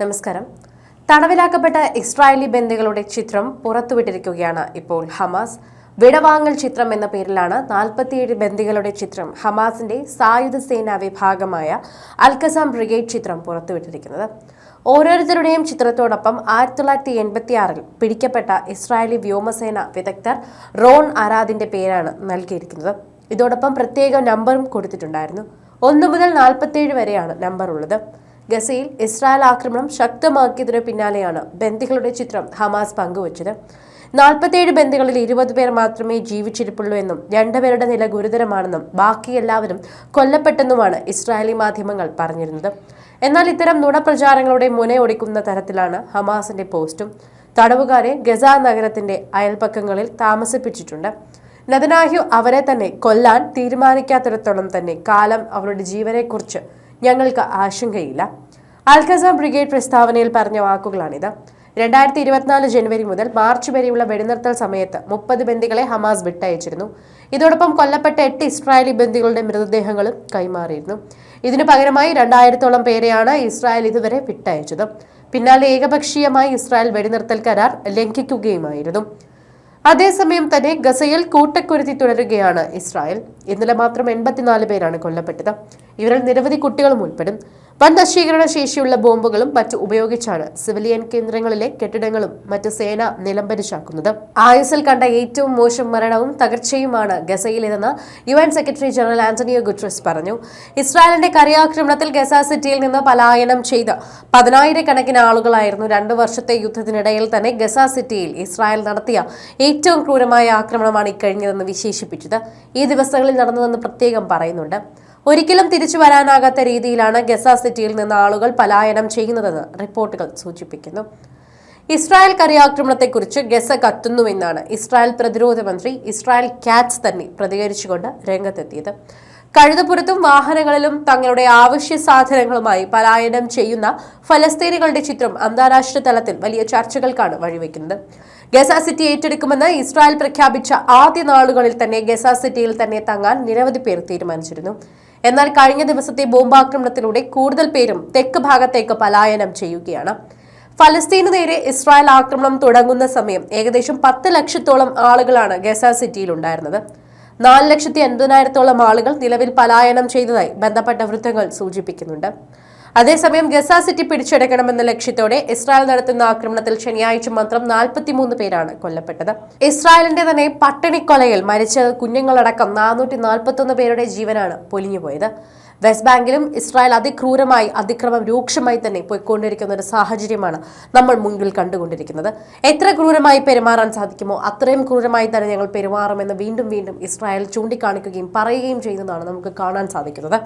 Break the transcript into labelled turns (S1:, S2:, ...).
S1: നമസ്കാരം. തടവിലാക്കപ്പെട്ട ഇസ്രായേലി ബന്ദികളുടെ ചിത്രം പുറത്തുവിട്ടിരിക്കുകയാണ് ഇപ്പോൾ ഹമാസ്. വിടവാങ്ങൽ ചിത്രം എന്ന പേരിലാണ് നാൽപ്പത്തിയേഴ് ബന്ദികളുടെ ചിത്രം ഹമാസിന്റെ സായുധ സേനാ വിഭാഗമായ അൽക്കസാം ബ്രിഗേഡ് ചിത്രം പുറത്തുവിട്ടിരിക്കുന്നത്. ഓരോരുത്തരുടെയും ചിത്രത്തോടൊപ്പം ആയിരത്തി തൊള്ളായിരത്തി എൺപത്തി ആറിൽ പിടിക്കപ്പെട്ട ഇസ്രായേലി വ്യോമസേന വിദഗ്ധർ റോൺ അറാദിന്റെ പേരാണ് നൽകിയിരിക്കുന്നത്. ഇതോടൊപ്പം പ്രത്യേക നമ്പറും കൊടുത്തിട്ടുണ്ടായിരുന്നു. ഒന്ന് മുതൽ നാൽപ്പത്തിയേഴ് വരെയാണ് നമ്പർ ഉള്ളത് ഗസയിൽ ഇസ്രായേൽ ആക്രമണം ശക്തമാക്കിയതിനു പിന്നാലെയാണ് ബന്ദികളുടെ ചിത്രം ഹമാസ് പങ്കുവച്ചത്. നാൽപ്പത്തിയേഴ് ബന്ദികളിൽ ഇരുപത് പേർ മാത്രമേ ജീവിച്ചിരിപ്പുള്ളൂ എന്നും രണ്ടുപേരുടെ നില ഗുരുതരമാണെന്നും ബാക്കി എല്ലാവരും കൊല്ലപ്പെട്ടെന്നുമാണ് ഇസ്രായേലി മാധ്യമങ്ങൾ പറഞ്ഞിരുന്നത്. എന്നാൽ ഇത്തരം നുണപ്രചാരങ്ങളുടെ മുനയൊടിക്കുന്ന തരത്തിലാണ് ഹമാസിന്റെ പോസ്റ്റും. തടവുകാരെ ഗസ നഗരത്തിന്റെ അയൽപക്കങ്ങളിൽ താമസിപ്പിച്ചിട്ടുണ്ട്. നദനാഹ്യു അവരെ തന്നെ കൊല്ലാൻ തീരുമാനിക്കാത്തിടത്തോളം തന്നെ കാലം അവരുടെ ജീവനെക്കുറിച്ച് ഞങ്ങൾക്ക് ആശങ്കയില്ല. അൽഖസ ബ്രിഗേഡ് പ്രസ്താവനയിൽ പറഞ്ഞ വാക്കുകളാണിത്. രണ്ടായിരത്തി ഇരുപത്തിനാല് ജനുവരി മുതൽ മാർച്ച് വരെയുള്ള വെടിനിർത്തൽ സമയത്ത് മുപ്പത് ബന്ദികളെ ഹമാസ് വിട്ടയച്ചിരുന്നു. ഇതോടൊപ്പം കൊല്ലപ്പെട്ട എട്ട് ഇസ്രായേലി ബന്ദികളുടെ മൃതദേഹങ്ങളും കൈമാറിയിരുന്നു. ഇതിനു പകരമായി രണ്ടായിരത്തോളം പേരെയാണ് ഇസ്രായേൽ ഇതുവരെ വിട്ടയച്ചത്. പിന്നാലെ ഏകപക്ഷീയമായി ഇസ്രായേൽ വെടിനിർത്തൽ കരാർ ലംഘിക്കുകയുമായിരുന്നു. അതേസമയം തന്നെ ഗസയിൽ കൂട്ടക്കുരുത്തി തുടരുകയാണ് ഇസ്രായേൽ. ഇന്നലെ മാത്രം എൺപത്തിനാല് പേരാണ് കൊല്ലപ്പെട്ടത്. ഇവരിൽ നിരവധി കുട്ടികളും ഉൾപ്പെടും. വൻ നശീകരണ ശേഷിയുള്ള ബോംബുകളും മറ്റു ഉപയോഗിച്ചാണ് സിവിലിയൻ കേന്ദ്രങ്ങളിലെ കെട്ടിടങ്ങളും മറ്റ് സേന നിലംപരിശാക്കുന്നത്. ആയുസിൽ കണ്ട ഏറ്റവും മോശം മരണവും തകർച്ചയുമാണ് ഗസയിലേതെന്ന് U N secretary general Antonio Guterres പറഞ്ഞു. ഇസ്രായേലിന്റെ കരയാക്രമണത്തിൽ ഗസ സിറ്റിയിൽ നിന്ന് പലായനം ചെയ്ത് പതിനായിരക്കണക്കിന് ആളുകളായിരുന്നു രണ്ടു വർഷത്തെ യുദ്ധത്തിനിടയിൽ തന്നെ ഗസ സിറ്റിയിൽ ഇസ്രായേൽ നടത്തിയ ഏറ്റവും ക്രൂരമായ ആക്രമണമാണ് ഇക്കഴിഞ്ഞതെന്ന് വിശേഷിപ്പിച്ചത്. ഈ ദിവസങ്ങളിൽ നടന്നതെന്ന് പ്രത്യേകം പറയുന്നുണ്ട്. ഒരിക്കലും തിരിച്ചു വരാനാകാത്ത രീതിയിലാണ് ഗസ സിറ്റിയിൽ നിന്ന് ആളുകൾ പലായനം ചെയ്യുന്നതെന്ന് റിപ്പോർട്ടുകൾ സൂചിപ്പിക്കുന്നു. ഇസ്രായേൽ കരയാക്രമണത്തെക്കുറിച്ച് ഗസ കത്തുന്നുവെന്നാണ് ഇസ്രായേൽ പ്രതിരോധ മന്ത്രി ഇസ്രായേൽ കാറ്റ്സ് തന്നെ പ്രതികരിച്ചുകൊണ്ട് രംഗത്തെത്തിയത്. കഴുതപ്പുറത്തും വാഹനങ്ങളിലും തങ്ങളുടെ ആവശ്യ സാധനങ്ങളുമായി പലായനം ചെയ്യുന്ന ഫലസ്തീനികളുടെ ചിത്രം അന്താരാഷ്ട്ര തലത്തിൽ വലിയ ചർച്ചകൾക്കാണ് വഴിവെക്കുന്നത്. ഗസ സിറ്റി ഏറ്റെടുക്കുമെന്ന് ഇസ്രായേൽ പ്രഖ്യാപിച്ച ആദ്യ നാളുകളിൽ തന്നെ ഗസ സിറ്റിയിൽ തന്നെ തങ്ങാൻ നിരവധി പേർ തീരുമാനിച്ചിരുന്നു. എന്നാൽ കഴിഞ്ഞ ദിവസത്തെ ബോംബാക്രമണത്തിലൂടെ കൂടുതൽ പേരും തെക്ക് ഭാഗത്തേക്ക് പലായനം ചെയ്യുകയാണ്. ഫലസ്തീന് നേരെ ഇസ്രായേൽ ആക്രമണം തുടങ്ങുന്ന സമയം ഏകദേശം പത്ത് ലക്ഷത്തോളം ആളുകളാണ് ഗസ സിറ്റിയിൽ ഉണ്ടായിരുന്നത് നാല് ലക്ഷത്തി അൻപതിനായിരത്തോളം ആളുകൾ നിലവിൽ പലായനം ചെയ്തതായി ബന്ധപ്പെട്ട വൃത്തങ്ങൾ സൂചിപ്പിക്കുന്നുണ്ട്. അതേസമയം ഗസ സിറ്റി പിടിച്ചെടുക്കണമെന്ന ലക്ഷ്യത്തോടെ ഇസ്രായേൽ നടത്തുന്ന ആക്രമണത്തിൽ ശനിയാഴ്ച മാത്രം നാൽപ്പത്തിമൂന്ന് പേരാണ് കൊല്ലപ്പെട്ടത്. ഇസ്രായേലിന്റെ തന്നെ പട്ടിണിക്കൊലയിൽ മരിച്ച കുഞ്ഞുങ്ങളടക്കം നാനൂറ്റി നാൽപ്പത്തൊന്ന് പേരുടെ ജീവനാണ് പൊലിഞ്ഞുപോയത്. വെസ്റ്റ് ബാങ്കിലും ഇസ്രായേൽ അതിക്രൂരമായി അതിക്രമം രൂക്ഷമായി തന്നെ പോയിക്കൊണ്ടിരിക്കുന്ന ഒരു സാഹചര്യമാണ് നമ്മൾ മുൻപിൽ കണ്ടുകൊണ്ടിരിക്കുന്നത്. എത്ര ക്രൂരമായി പെരുമാറാൻ സാധിക്കുമോ അത്രയും ക്രൂരമായി തന്നെ ഞങ്ങൾ പെരുമാറുമെന്ന് വീണ്ടും വീണ്ടും ഇസ്രായേൽ ചൂണ്ടിക്കാണിക്കുകയും പറയുകയും ചെയ്യുന്നതാണ് നമുക്ക് കാണാൻ സാധിക്കുന്നത്.